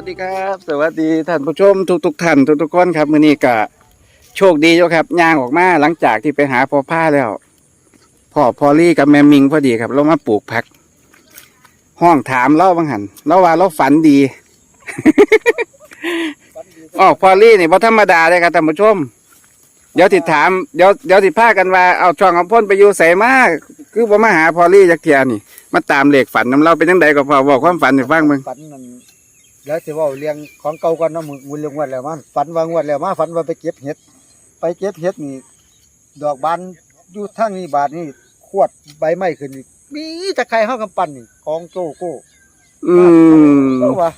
ัสดีครับ สวัสดีท่านผู้ชมทุกทุกๆท่านทุกทุกๆคนครับ มือนี้ก็โชคดีอยู่ครับย่างออกมาหลังจากที่ไปหาพ่อผ้าแล้วพ่อพอลี่กับแม่มิงพอดีครับ เรามาปลูกผัก ห้องถามเล่าบางหันเราว่าเราฝันดีอ๋อพอลี่นี่บ่ธรรมดาเลยครับท่านผู้ชม เดี๋ยวติดถามเดี๋ยวเดี๋ยวติดพากันว่าเอาช่องของพ่นไปอยู่ใส่มาก คือบ่มาหาพอลี่จักเทียนี่ มาตามเหลขฝันน้ำเราเป็นจังไดก็พอบอกความฝันให้ฟังมึงฝันนั่น แล้วสิเว่าเรียงของเก่าก่อนเนาะมือมือเรียงวันแล้วมาฝันวางวันแล้วมาฝันว่าไปเก็บเห็ด ไปเก็บเห็ดนี่ดอกบานอยู่ทางนี้บาทนี่ขวดใบไม้ขึ้นนี่มีตะไคร้เข้ากำปั้นนี่กองโจโก้อืมเออว่า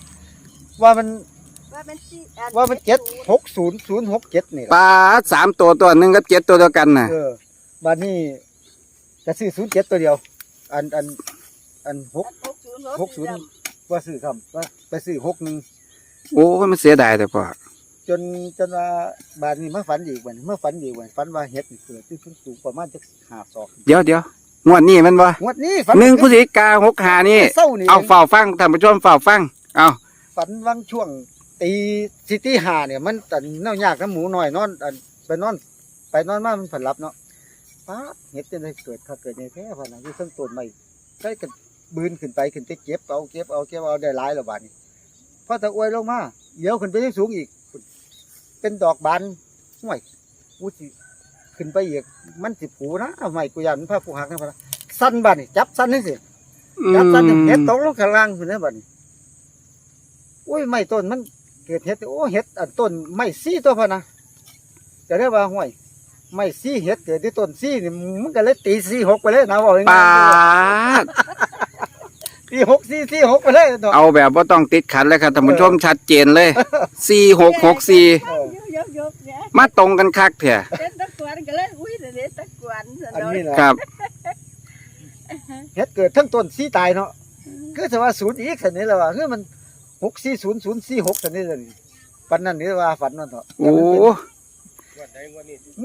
ว่ามันว่ามันสิอัว่ามันเจ็ดหกศูนย์ศูนย์หกเจ็ดนี่ปล่ะลาสามตัวตัวหนึ่งกับเจ็ดตัวเดียวกันน่ะ เออบานนี้จะซื้อศูนย์เจ็ดตัวเดียว อันอันอันหก หกศูนย์หกศูนย์ ว่าซื้อคำว่าไปซื้อหกหนึ่งโอ้ยมันเสียดายแต่พอจนจนว่าบาดนี้มาฝันอีกวันเมื่อฝันอีกวันฝันว่าเห็ดนี่เกิดที่เพิ่งสูงประมาณจะหาศอกเดี๋ยวเดี๋ยวงวดนี้แมันบ่งวดนี้ฝันหนึ่งพฤศจิกาหกหานี่เศร้านี่เอาเฝ้าฟังท่านผู้ชมเฝ้าฟังเอาฝันวังช่วงตีสิตีหาเนี่ยมันตันเน่ายากน้ำหมูหน่อยนอนอันไปนอนไปนอนมามันผันหลับเนาะป้าดเห็ดจะได้เกิดถ้าเกิดในแท้พันนะที่ต้นต้นใหม่ได้กัน บืนขึ้นไปขึ้นไปเก็บเอาเก็บเอาเก็บเอาได้หลายแล้วบาดนี้พอตะอวยลงมาเดี๋ยวขึ้นไปที่สูงอีก เป็นดอกบานห่วยกูสิขึ้นไปอีกมันสิผูนะเอาใหม่กูยันพาผู้หักนะพะนะสั้นบาดนี่จับสั้นนี่สิอืจับสั้นนี่มเห็ดตกลงข้างล่างคุณนะบาดนี่อุ้ยไม่ต้นมันเกิดเห็ดโอ้เห็ดอันต้นไม่ซี่ตัวพะนะจะได้ว่าห่วยไม่ซี่เห็ดเกิดที่ต้นซี่นี่มันก็เลยตีซี่หกไปเลยนะบอกง่ายปาดๆ ตีหกซี่ซี่หกไปเลยเนาะเอาแบบว่าต้องติดขัดเลยครับท่านผู้ชมชัดเจนเลยสี่หกหกสี่เออยกยกเนี่ยมาตรงกันคักเถอะเป็นตะกวนกันเลยอุ้ยเดี๋ยวนี้ตะกวนซะอันเนาะนี้แหละครับเห็ดเกิดทั้งต้นซี่ตายเนาะคือถ้าว่าศูนย์อีกสันนี้แหละว่าคือมันหกสี่ศูนย์ศูนย์สี่หกสันนี้เลยฝันนั่นนี่ว่าฝันนั่นเถอะโอ้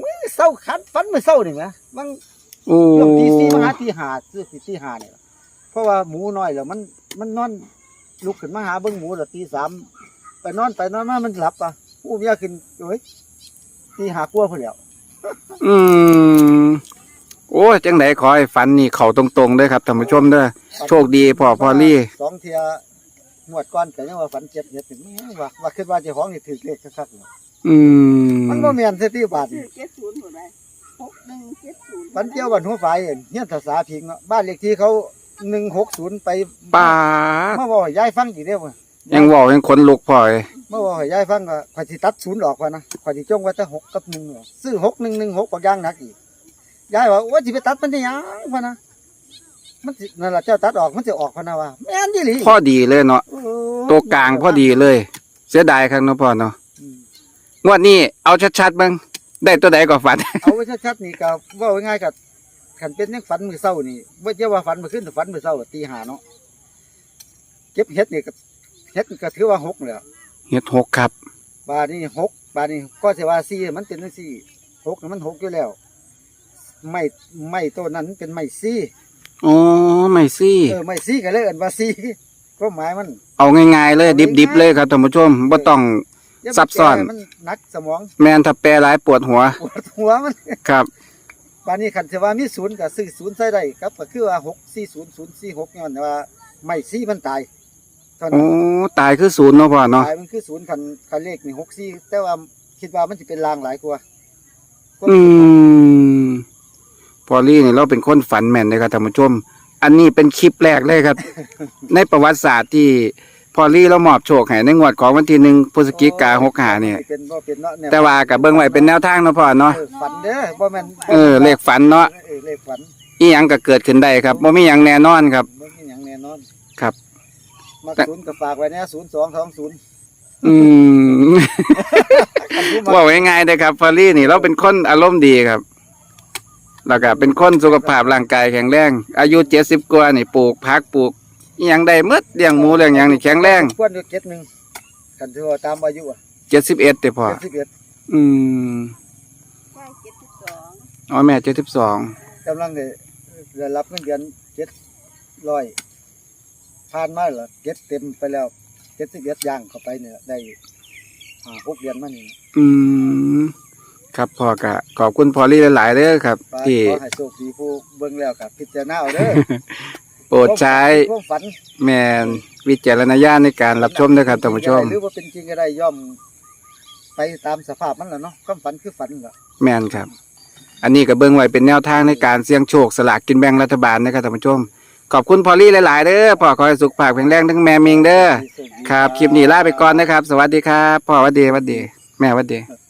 มือเศร้าคันฝันมือเศร้านี่ไหมมันโอ้ช่วงตีสี่มาหาตีห้าซื้อตีตีห้าเนี่ย เพราะว่าหมูน้อยแล้วมันมันนอนลุกขึ้นมาหาเบิ้งหมูแล้วตีสามไปนอนไปนอนมามันหลับอะผู้เมียขึ้นเฮ้ยตีห้ากลัวเพื่อนแล้วอืมโอ้ยจังไหนขอให้ฝันนี่เข่าตรงๆเด้อครับท่านผู้ชมเด้อโชคดีพ่อพอลลี่สองเทียหมวดก้อนแต่ยังว่าฝันเจ็บเห็ดนี่แม่งว่าว่าคิดว่าเจ้าของนี่ถือเลขคักๆเนี่ยอืมมันบ่แม่นเสียที่บาทซื้นี่อเจ็ดศูนย์หมดเลยหกหนึ่งเจ็ดศูนย์ปันเจียวบันหัวไฟเห็นเฮียนภาษาพิงเนาะบ้านเลขที่เขา หนึ่งหกศูนย์ไปปาดมาบอกให้ยายฟังอีกเด้อยังเว่ายังขนลุกพ่อเลยมาบอกให้ยายฟังว่าข่อยสิตัดศูนย์ออกพะนะข่อยสิจงไว้แต่หกกับหนึ่งเนี่ยซื้อหกหนึ่งหนึ่งหกปักย่างหนักอีกยายว่าว่าสิไปตัดมันได้หยังพะนะมันสินั่นแหละเจ้าตัดออกมันจะออกพะนะว่าแม่นยี่หลีพอดีเลยเนาะโอ้ตัวกลางพอดีเลย เสียดายครับเนาะพ่อเนาะอืมงวดนี้เอาชัดๆเบ้างได้ตัวใดก็ฝันเอาไว้ชัดๆนี่ก็เว่าง่ายๆกับ ขันเป็นยังฝันมือเศร้านี่ว่าจะว่าฝันมือขึ้นแต่ฝันมือเศร้าตีหาเนาะเก็บเห็ดนี่ก็เห็ดนี่ก็ถือว่าหกเลยเฮ็ดหกครับบาทนี่หกบาทนี่ก็จะว่าสี่มันเป็นจังสี่หกนี่มันหกอยู่แล้วไม่ไม่ต้นนั้นมันเป็นไม่ซี่อ๋อไม่ซี่เออไม่ซี่ก็เลยเอิ้นว่าซี่ก็หมายมัน เอาง่ายๆเลยดิบๆเลยครับท่านผู้ชมบ่ต้องอย่าไปซับซ้อนแก้มันหนักสมอง แมนถ้าแปรหลายปวดหัว ปวดหัวมันครับ บาทนี้ขันจะว่ามีศูนย์กับซื้อศูนย์ใส่ได้ครับก็คือว่าหกสี่ศูนย์ศูนย์สี่หกย้อนว่าไม่ซี่มันตายเท่านั้โอ้นตายคือศูนย์เนาะพ่อเนาะตายมันคือศูนย์คันคันเลขนี่หกสี่แต่ว่าคิดว่ามันจะเป็นลางหลายกว่าอืมพอลลี่นี่เราเป็นคนฝันแม่นเลยครับท่านผู้ชม อันนี้เป็นคลิปแรกเลยครับ ในประวัติศาสตร์ที่ พอลลี่เรามอบโชคให้ในงวดของวันที่หนึ่งพฤศจิกาหกหาเนี่ยเป็นบ่เป็นเนาะเนี่ยแต่ว่ากับเบิ้งไว้เป็นแนวทางเนาะพ่อเนาะเออฝันเด้อบ่แม่นเออเลขฝันเนาะเออเลขฝันอีหยังก็เกิดขึ้นได้ครับบ่มีหยังแน่นอนครับ บ่มีหยังแน่นอนครับ มาศูนย์ก็ฝากไว้เนี่ยศูนย์สองสองศูนย์อืม ว่าง่ายๆเลยครับพอลลี่นี่เราเป็นคนอารมณ์ดีครับแล้วก็เป็นคนสุขภาพร่างกายแข็งแรง อายุเจ็ดสิบกว่านี่ปลูกพักปลูก อหย่างใดหมืดเลี้ยงหมูเลี้ยงหยังนี่แข็งแรงควรอยู่เจ็ดหนึ่งกันที่ว่าตามอายุอะเจ็ดสิบเอ็ดเด้อพ่อ เจ็ดสิบเอ็ดอืมใช่เจ็ดสิบสองอ๋อแม่เจ็ดสิบสอง กำลังได้ได้รับเงินเดือนเจ็ดร้อยผ่านมาเหรอเจ็ดเต็มไปแล้วเจ็ดสิบเอ็ดย่างเข้าไปเนี่ยได้อ่าหกเดือนมานี่อืม ครับพ่อก็ขอบคุณพอลี่หลายๆเด้อครับป้าที่ ขอให้โชคดีผู้เบิ่งแล้วกับพิจารณาเอาเด้อ โปรดใช้ ความฝันแมนวิจารณญาณในการรับชมด้วยครับท่านผู้ชม หรือว่าเป็นจริงก็ได้ย่อม ไปตามสภาพมันแหละเนาะความฝันคือฝันล่ะแมนครับ อันนี้ก็เบิ่งไว้เป็นแนวทางในการเสี่ยงโชคสลากกินแบ่งรัฐบาลนะครับท่านผู้ชม ขอบคุณพอลี่หลายๆเด้อพ่อขอให้สุขภาพแข็งแรงทั้งแม่มิงเด้อโชดีครับคลิปนี้ลาไปก่อนนะครับ สวัสดีครับพ่อสวัสดีสวัสดี แม่สวัสดีครับ